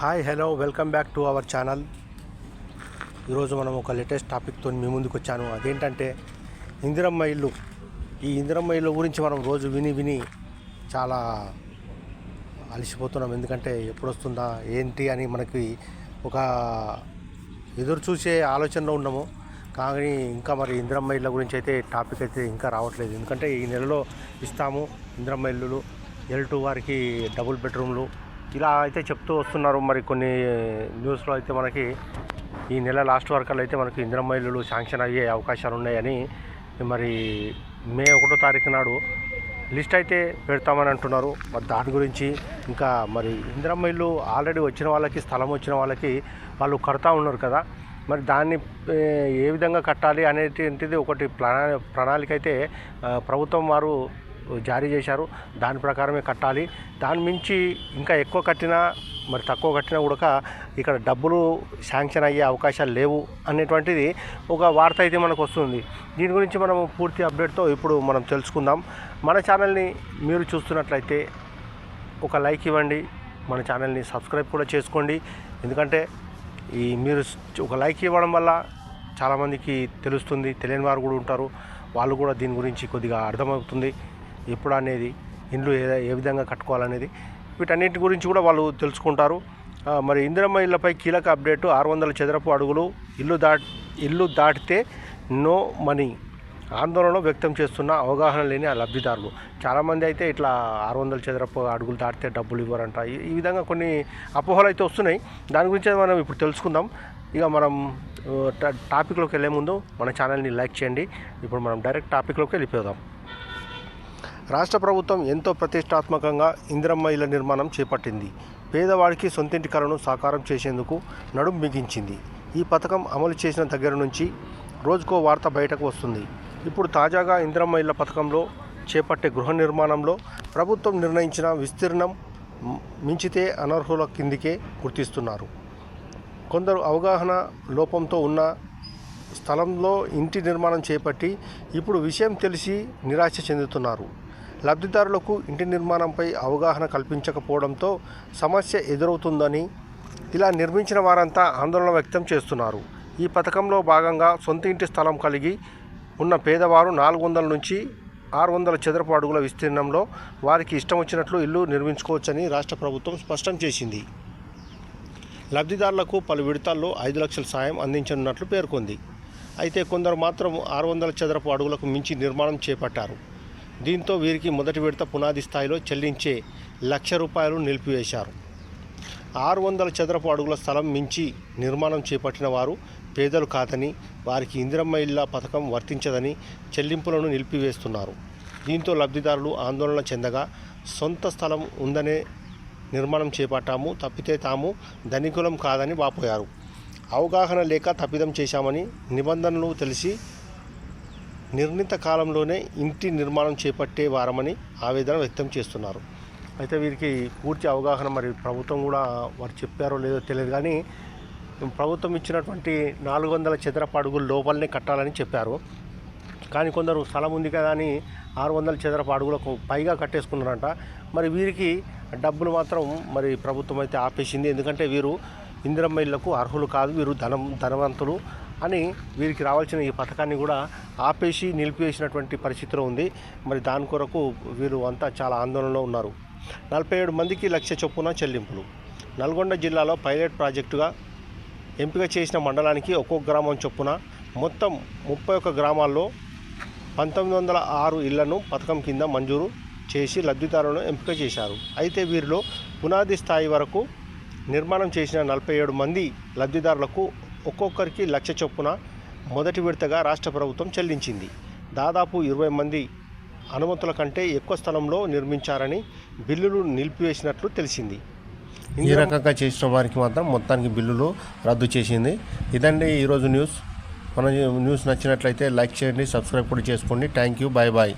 Hi hello welcome back to our channel ఈరోజు మనం ఒక లేటెస్ట్ టాపిక్తో మీ ముందుకు వచ్చాను. అదేంటంటే ఇందిరమ్మ ఇల్లు. ఈ ఇందిరమ్మ ఇల్లు గురించి మనం రోజు విని విని చాలా అలసిపోతున్నాం. ఎందుకంటే ఎప్పుడు వస్తుందా ఏంటి అని మనకి ఒక ఎదురు చూసే ఆలోచనలో ఉన్నాము. కానీ ఇంకా మరి ఇందిరమ్మ ఇళ్ళ గురించి అయితే టాపిక్ అయితే ఇంకా రావట్లేదు. ఎందుకంటే ఈ నెలలో ఇస్తాము ఇందిరమ్మ ఇల్లులు. ఎల్ టూ వారికి డబుల్ బెడ్రూమ్లు ఇలా అయితే చెప్తూ వస్తున్నారు. మరి కొన్ని న్యూస్లో అయితే మనకి ఈ నెల లాస్ట్ వరకు అయితే మనకు ఇంద్రమహిళలు ఇల్లులు శాంక్షన్ అయ్యే అవకాశాలు ఉన్నాయని మరి మే ఒకటో తారీఖు నాడు లిస్ట్ అయితే పెడతామని అంటున్నారు. మరి దాని గురించి ఇంకా మరి ఇందిరమ్మ ఇల్లు ఆల్రెడీ వచ్చిన వాళ్ళకి స్థలం వచ్చిన వాళ్ళకి వాళ్ళు కడతా ఉన్నారు కదా. మరి దాన్ని ఏ, విధంగా కట్టాలి అనేటువంటిది ఒకటి ప్రణా ప్రణాళిక అయితే ప్రభుత్వం వారు జారీ చేశారు. దాని ప్రకారమే కట్టాలి. దాని మించి ఇంకా ఎక్కువ కట్టినా మరి తక్కువ కట్టినా కూడా ఇక్కడ డబ్బులు శాంక్షన్ అయ్యే అవకాశాలు లేవు అనేటువంటిది ఒక వార్త అయితే మనకు వస్తుంది. దీని గురించి మనం పూర్తి అప్డేట్తో ఇప్పుడు మనం తెలుసుకుందాం. మన ఛానల్ని మీరు చూస్తున్నట్లయితే ఒక లైక్ ఇవ్వండి. మన ఛానల్ని సబ్స్క్రైబ్ కూడా చేసుకోండి. ఎందుకంటే ఈ మీరు ఒక లైక్ ఇవ్వడం వల్ల చాలామందికి తెలుస్తుంది. తెలియని వారు కూడా ఉంటారు. వాళ్ళు కూడా దీని గురించి కొద్దిగా అర్థమవుతుంది. ఎప్పుడు అనేది ఇండ్లు ఏ ఏ విధంగా కట్టుకోవాలనేది వీటన్నిటి గురించి కూడా వాళ్ళు తెలుసుకుంటారు. మరి ఇందిరమ్మ ఇళ్ళపై కీలక అప్డేట్ ఆరు వందల చదరపు అడుగులు ఇల్లు దాట్ ఇల్లు దాటితే నో మనీ ఆందోళన వ్యక్తం చేస్తున్న అవగాహన లేని ఆ లబ్ధిదారులు. చాలామంది అయితే ఇట్లా ఆరు వందల చదరపు అడుగులు దాటితే డబ్బులు ఇవ్వరంట. ఈ- ఈ విధంగా కొన్ని అపోహలు అయితే వస్తున్నాయి. దాని గురించి మనం ఇప్పుడు తెలుసుకుందాం. ఇక మనం టాపిక్లోకి వెళ్ళే ముందు మన ఛానల్ని లైక్ చేయండి. ఇప్పుడు మనం డైరెక్ట్ టాపిక్లోకి వెళ్ళిపోదాం. రాష్ట్ర ప్రభుత్వం ఎంతో ప్రతిష్టాత్మకంగా ఇందిరమ్మ ఇళ్ళ నిర్మాణం చేపట్టింది. పేదవాడికి సొంతింటి కలను సాకారం చేసేందుకు నడుం బిగించింది. ఈ పథకం అమలు చేసిన దగ్గర నుంచి రోజుకో వార్త బయటకు వస్తుంది. ఇప్పుడు తాజాగా ఇందిరమ్మ ఇళ్ళ పథకంలో చేపట్టే గృహ నిర్మాణంలో ప్రభుత్వం నిర్ణయించిన విస్తీర్ణం మించితే అనర్హుల కిందికే గుర్తిస్తున్నారు. కొందరు అవగాహన లోపంతో ఉన్న స్థలంలో ఇంటి నిర్మాణం చేపట్టి ఇప్పుడు విషయం తెలిసి నిరాశ చెందుతున్నారు. లబ్ధిదారులకు ఇంటి నిర్మాణంపై అవగాహన కల్పించకపోవడంతో సమస్య ఎదురవుతుందని ఇలా నిర్మించిన వారంతా ఆందోళన వ్యక్తం చేస్తున్నారు. ఈ పథకంలో భాగంగా సొంత ఇంటి స్థలం కలిగి ఉన్న పేదవారు నాలుగు వందల నుంచి ఆరు వందల చదరపు అడుగుల విస్తీర్ణంలో వారికి ఇష్టం వచ్చినట్లు ఇల్లు నిర్మించుకోవచ్చని రాష్ట్ర ప్రభుత్వం స్పష్టం చేసింది. లబ్ధిదారులకు పలు విడతల్లో ఐదు లక్షల సాయం అందించనున్నట్లు పేర్కొంది. అయితే కొందరు మాత్రం ఆరు వందల చదరపు అడుగులకు మించి నిర్మాణం చేపట్టారు. దీంతో వీరికి మొదటి విడత పునాది స్థాయిలో చెల్లించే లక్ష రూపాయలు నిలిపివేశారు. ఆరు వందల చదరపు అడుగుల స్థలం మించి నిర్మాణం చేపట్టిన వారు పేదలు కాదని వారికి ఇందిరమ్మ ఇళ్ళ పథకం వర్తించదని చెల్లింపులను నిలిపివేస్తున్నారు. దీంతో లబ్ధిదారులు ఆందోళన చెందగా సొంత స్థలం ఉందనే నిర్మాణం చేపట్టాము తప్పితే తాము ధనికులం కాదని వాపోయారు. అవగాహన లేక తప్పిదం చేశామని నిబంధనలు తెలిసి నిర్ణీత కాలంలోనే ఇంటి నిర్మాణం చేపట్టే వారమని ఆవేదన వ్యక్తం చేస్తున్నారు. అయితే వీరికి పూర్తి అవగాహన మరి ప్రభుత్వం కూడా వారు చెప్పారో లేదో తెలియదు కానీ ప్రభుత్వం ఇచ్చినటువంటి నాలుగు వందల చదరపు అడుగుల లోపలనే కట్టాలని చెప్పారు. కానీ కొందరు స్థలం ఉంది కదా అని ఆరు వందల చదరపు అడుగులకు పైగా కట్టేసుకున్నారంట. మరి వీరికి డబ్బులు మాత్రం మరి ప్రభుత్వం అయితే ఆపేసింది. ఎందుకంటే వీరు ఇందిరమ్మ ఇళ్ళకు అర్హులు కాదు. వీరు ధనం ధనవంతులు. అని వీరికి రావాల్సిన ఈ పథకాన్ని కూడా ఆపేసి నిలిపివేసినటువంటి పరిస్థితిలో ఉంది. మరి దాని కొరకు వీరు అంతా చాలా ఆందోళనలో ఉన్నారు. నలభై ఏడు మందికి లక్ష చొప్పున చెల్లింపులు. నల్గొండ జిల్లాలో పైలట్ ప్రాజెక్టుగా ఎంపిక చేసిన మండలానికి ఒక్కొక్క గ్రామం చొప్పున మొత్తం ముప్పై ఒక్క గ్రామాల్లో పంతొమ్మిది వందల ఆరు ఇళ్ళను పథకం కింద మంజూరు చేసి లబ్ధిదారులను ఎంపిక చేశారు. అయితే వీరిలో పునాది స్థాయి వరకు నిర్మాణం చేసిన నలభై ఏడు మంది లబ్ధిదారులకు ఒక్కొక్కరికి లక్ష చొప్పున మొదటి విడతగా రాష్ట్ర ప్రభుత్వం చెల్లించింది. దాదాపు ఇరవై మంది అనుమతుల కంటే ఎక్కువ స్థలంలో నిర్మించారని బిల్లులు నిలిపివేసినట్లు తెలిసింది. ఈ రకంగా చేసిన వారికి మాత్రం మొత్తానికి బిల్లులు రద్దు చేసింది. ఇదండి ఈరోజు న్యూస్. మన న్యూస్ నచ్చినట్లయితే లైక్ చేయండి సబ్స్క్రైబ్ కూడా చేసుకోండి. Thank you. Bye bye.